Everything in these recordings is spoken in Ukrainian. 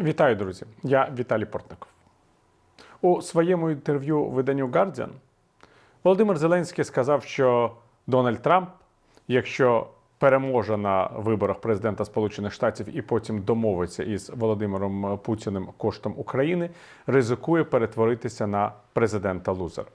Вітаю, друзі! Я Віталій Портников. У своєму інтерв'ю виданню Guardian Володимир Зеленський сказав, що Дональд Трамп, якщо переможе на виборах президента Сполучених Штатів і потім домовиться із Володимиром Путіним коштом України, ризикує перетворитися на президента лузера.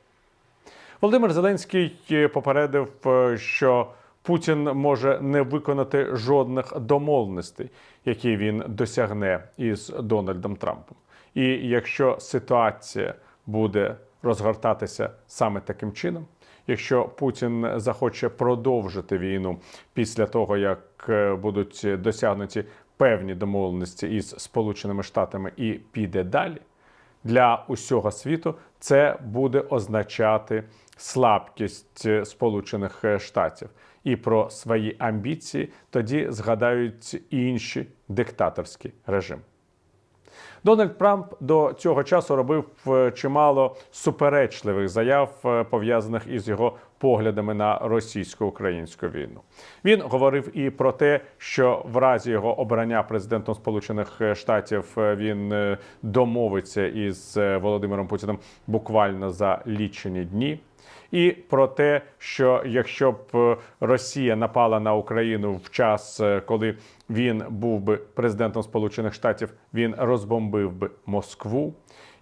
Володимир Зеленський попередив, е, що Путін може не виконати жодних домовленостей, які він досягне із Дональдом Трампом. І якщо ситуація буде розгортатися саме таким чином, якщо Путін захоче продовжити війну після того, як е, будуть досягнуті певні домовленості із Сполученими Штатами і піде далі, для усього світу це буде означати слабкість е, Сполучених е, Штатів. І про свої амбіції тоді згадають інші диктаторські режими. Дональд Трамп до цього часу робив е, чимало суперечливих заяв, е, пов'язаних із його поглядами на російсько-українську війну. Він говорив і про те, що в разі його обрання президентом Сполучених Штатів е, він е, домовиться із Володимиром Путіним буквально за лічені дні. І про те, що якщо б Росія напала на Україну в час, коли він був би президентом Сполучених Штатів, він розбомбив би Москву.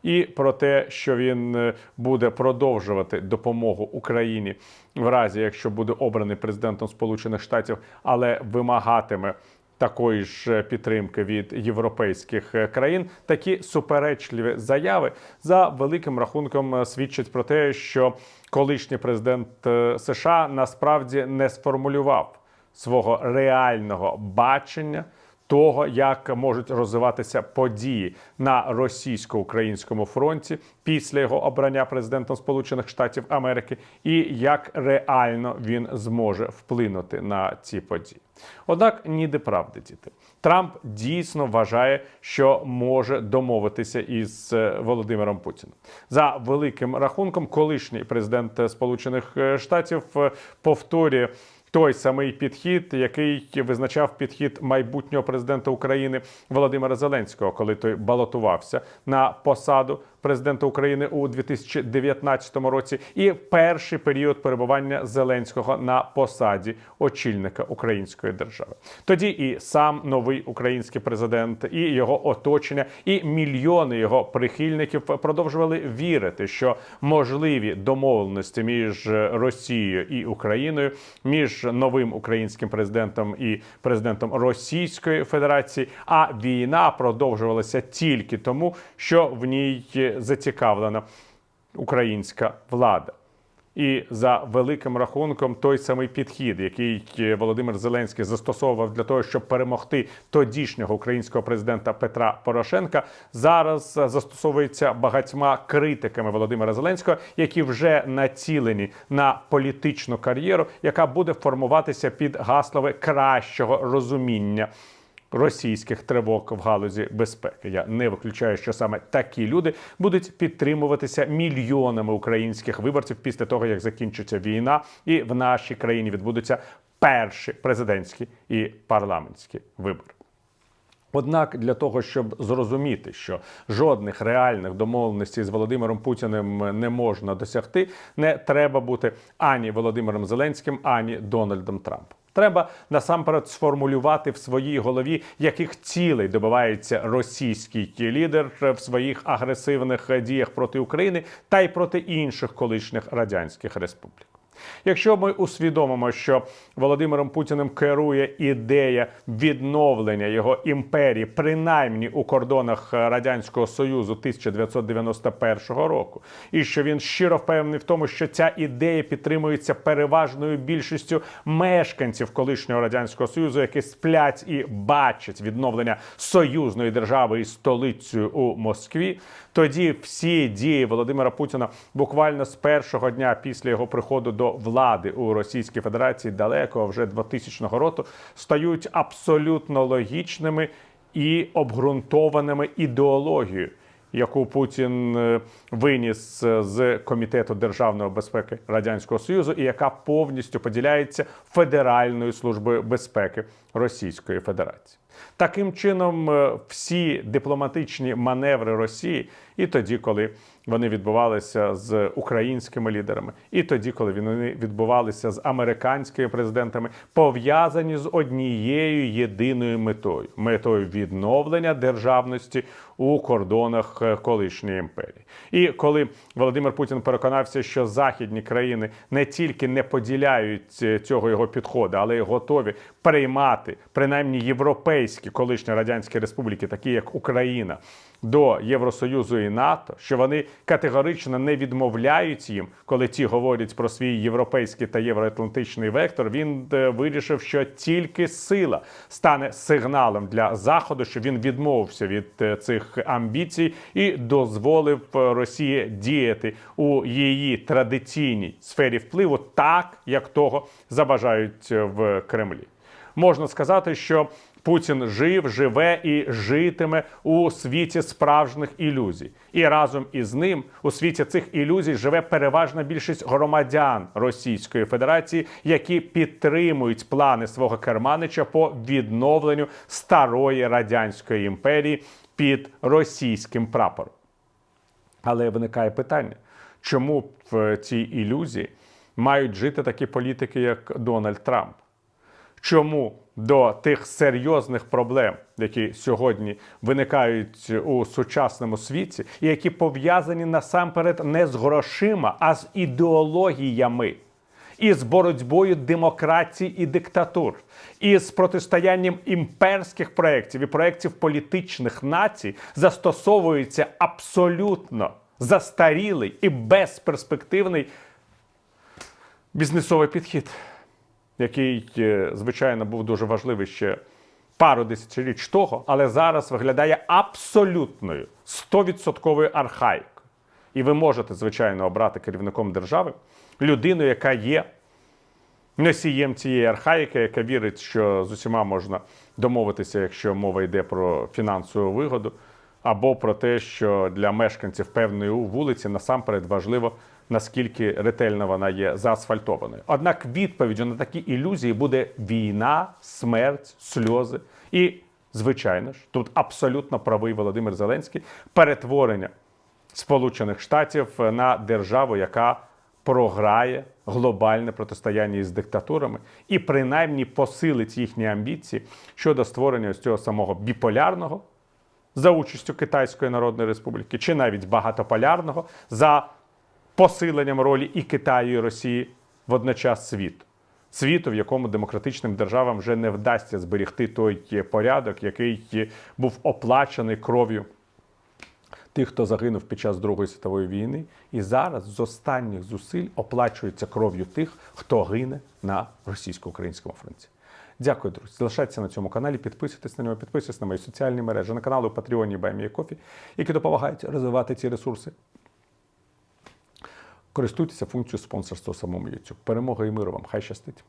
І про те, що він е, буде продовжувати допомогу Україні в разі, якщо буде обраний президентом Сполучених Штатів, але вимагатиме такої ж підтримки від європейських е, країн. Такі суперечливі заяви за великим рахунком е, свідчать про те, що колишній президент США насправді не сформулював свого реального бачення. Того, як можуть розвиватися події на російсько-українському фронті після його обрання президентом Сполучених Штатів Америки, і як реально він зможе вплинути на ці події. Однак ніде правди, діти. Трамп дійсно вважає, що може домовитися із е, Володимиром Путіним. За великим рахунком, колишній президент Сполучених Штатів е, повторює. Той самий підхід, який визначав підхід майбутнього президента України Володимира Зеленського, коли той балотувався на посаду президента України у 2019 році, і перший період перебування Зеленського на посаді очільника української держави. Тоді і сам новий український президент, і його оточення, і мільйони його прихильників продовжували вірити, що можливі домовленості між Росією і Україною, між новим українським президентом і президентом Російської Федерації, а війна продовжувалася тільки тому, що в ній зацікавлена українська влада. І за великим рахунком, той самий підхід, який Володимир Зеленський застосовував для того, щоб перемогти тодішнього українського президента Петра Порошенка, зараз застосовується багатьма критиками Володимира Зеленського, які вже націлені на політичну кар'єру, яка буде формуватися під гаслове кращого розуміння російських тривог в галузі безпеки. Я не виключаю, що саме такі люди будуть підтримуватися мільйонами українських виборців після того, як закінчиться війна, і в нашій країні відбудуться перші президентські і парламентські вибори. Однак для того, щоб зрозуміти, що жодних реальних домовленостей з Володимиром Путіним не можна досягти, не треба бути ані Володимиром Зеленським, ані Дональдом Трампом. Треба насамперед сформулювати в своїй голові, яких цілей добивається російський лідер в своїх агресивних діях проти України та й проти інших колишніх радянських республік. Якщо ми усвідомимо, що Володимиром Путіним керує ідея відновлення його імперії, принаймні у кордонах радянського союзу 1991 року, і що він щиро впевнений в тому, що ця ідея підтримується переважною більшістю мешканців колишнього радянського союзу, які сплять і бачать відновлення союзної держави із столицею у Москві, тоді всі дії Володимира Путіна буквально з першого дня після його приходу до влади у Російській Федерації далеко вже 2000 року стають абсолютно логічними і обґрунтованими ідеологією. яку Путін е, виніс е, з комітету державної безпеки Радянського Союзу, і яка повністю поділяється Федеральною службою безпеки Російської Федерації. Таким чином, е, всі дипломатичні маневри Росії, і тоді, коли вони відбувалися з українськими лідерами, і тоді, коли вони відбувалися з американськими президентами, пов'язані з однією єдиною метою метою відновлення державності у кордонах е, колишньої імперії. І коли Володимир Путін переконався, що західні країни не тільки не поділяють е, цього його підходу, але й готові приймати принаймні європейські колишні радянські республіки, такі як Україна, до Євросоюзу і НАТО, що вони категорично не відмовляють їм, коли ті говорять про свій європейський та євроатлантичний вектор. Він е, вирішив, що тільки сила стане сигналом для заходу, що він відмовився від е, цих амбіцій і дозволив е, Росії діяти у її традиційній сфері впливу, так як того забажають в Кремлі. Можна сказати, що Путін жив, живе і житиме у світі справжніх ілюзій, і разом із ним у світі цих ілюзій живе переважна більшість громадян Російської Федерації, які підтримують плани свого керманича по відновленню старої радянської імперії під російським прапором. Але виникає питання, чому в цій ілюзії мають жити такі політики, як Дональд Трамп? Чому до тих серйозних проблем, які сьогодні виникають у сучасному світі, і які пов'язані насамперед не з грошима, а з ідеологіями, і з боротьбою демократії і диктатур, і з протистоянням імперських проєктів і проєктів політичних націй застосовується абсолютно застарілий і безперспективний бізнесовий підхід який, е, звичайно, був дуже важливий ще пару десятиріч того, але зараз виглядає абсолютною 100% архаїкою. І ви можете, звичайно, обрати керівником держави людину, яка є носієм цієї архаїки, яка вірить, що з усіма можна домовитися, якщо мова йде про фінансову вигоду, або про те, що для мешканців певної вулиці насамперед важливо, наскільки ретельно вона є заасфальтованою. Однак відповіддю на такі ілюзії буде війна, смерть, сльози і, звичайно ж, тут абсолютно правий Володимир Зеленський перетворення Сполучених Штатів на державу, яка програє глобальне протистояння із диктатурами і принаймні посилить їхні амбіції щодо створення ось цього самого біполярного за участю Китайської Народної Республіки, чи навіть багатополярного за посиленням ролі і Китаю, і Росії водночас світу. Світу, в якому демократичним державам вже не вдасться зберегти той порядок, який був оплачений кров'ю тих, хто загинув під час Другої світової війни, і зараз з останніх зусиль оплачується кров'ю тих, хто гине на російсько-українському фронті. Дякую, друзі. Залишайтеся на цьому каналі, підписуйтесь на нього, підписуйтесь на мої соціальні мережі, на канали Патреоні Баймі Кофі, які допомагають розвивати ці ресурси. Користуйтеся функцією спонсорства самому YouTube. Перемога і миру вам! Хай щастить!